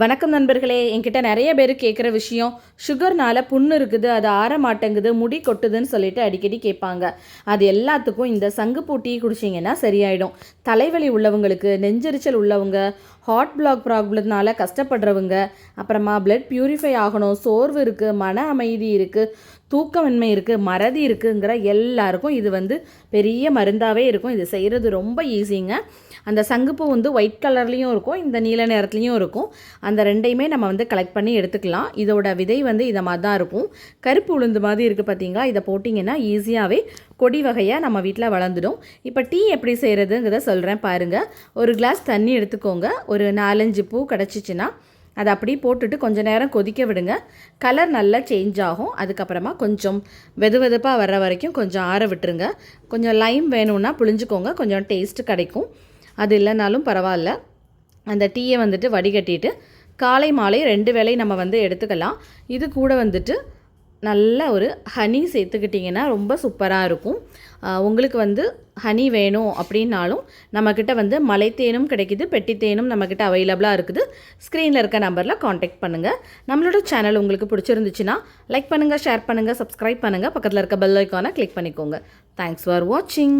வணக்கம் நண்பர்களே. என்கிட்ட நிறைய பேர் கேட்குற விஷயம் சுகர்னால புண்ணு இருக்குது அது ஆற மாட்டேங்குது முடி கொட்டுதுன்னு சொல்லிட்டு அடிக்கடி கேட்பாங்க. அது எல்லாத்துக்கும் இந்த சங்குப்பூ டீ குடிச்சிங்கன்னா சரியாயிடும். தலைவலி உள்ளவங்களுக்கு நெஞ்செரிச்சல் உள்ளவங்க ஹார்ட் பிளாக் ப்ராப்ளத்தினால கஷ்டப்படுறவங்க அப்புறமா பிளட் பியூரிஃபை ஆகணும் சோர்வு இருக்குது மன அமைதி இருக்குது தூக்கமின்மை இருக்குது மறதி இருக்குங்கிற எல்லாருக்கும் இது வந்து பெரிய மருந்தாகவே இருக்கும். இது செய்கிறது ரொம்ப ஈஸிங்க. அந்த சங்குப்பூ வந்து ஒயிட் கலர்லேயும் இருக்கும் இந்த நீல நிறத்துலையும் இருக்கும். அந்த ரெண்டையுமே நம்ம வந்து கலெக்ட் பண்ணி எடுத்துக்கலாம். இதோட விதை வந்து இதை மாதிரி தான் இருக்கும். கருப்பு உளுந்து மாதிரி இருக்குது பார்த்தீங்களா இதை போட்டிங்கன்னா ஈஸியாகவே கொடி வகையாக நம்ம வீட்டில் வளர்ந்துடும். இப்போ டீ எப்படி செய்கிறதுங்கிறத சொல்கிறேன் பாருங்கள் ஒரு கிளாஸ் தண்ணி எடுத்துக்கோங்க. ஒரு நாலஞ்சு பூ கிடச்சிச்சின்னா அதை அப்படியே போட்டுட்டு கொஞ்சம் நேரம் கொதிக்க விடுங்க. கலர் நல்லா சேஞ்ச் ஆகும். அதுக்கப்புறமா கொஞ்சம் வெது வெதுப்பாக வர்ற வரைக்கும் கொஞ்சம் ஆற விட்டுருங்க. கொஞ்சம் லைம் வேணும்னா புளிஞ்சுக்கோங்க கொஞ்சம் டேஸ்ட்டு கிடைக்கும். அது இல்லைனாலும் பரவாயில்ல. அந்த டீயை வந்துட்டு வடிகட்டிட்டு காலை மாலை ரெண்டு வேளை நம்ம வந்து எடுத்துக்கலாம். இது கூட வந்துட்டு நல்ல ஒரு ஹனி சேர்த்துக்கிட்டிங்கன்னா ரொம்ப சூப்பராக இருக்கும். உங்களுக்கு வந்து ஹனி வேணும் அப்படின்னாலும் நம்மக்கிட்ட வந்து மலைத்தேனும் கிடைக்குது பெட்டித்தேனும் நம்மக்கிட்ட அவைலபிளாக இருக்குது. ஸ்க்ரீனில் இருக்க நம்பரில் காண்டாக்ட் பண்ணுங்கள் நம்மளோட சேனல் உங்களுக்கு பிடிச்சிருந்துச்சுன்னா லைக் பண்ணுங்கள் ஷேர் பண்ணுங்கள் சப்ஸ்கிரைப் பண்ணுங்கள் பக்கத்தில் இருக்க பெல் ஐக்கானை கிளிக் பண்ணிக்கோங்க. தேங்க்ஸ் ஃபார் வாட்சிங்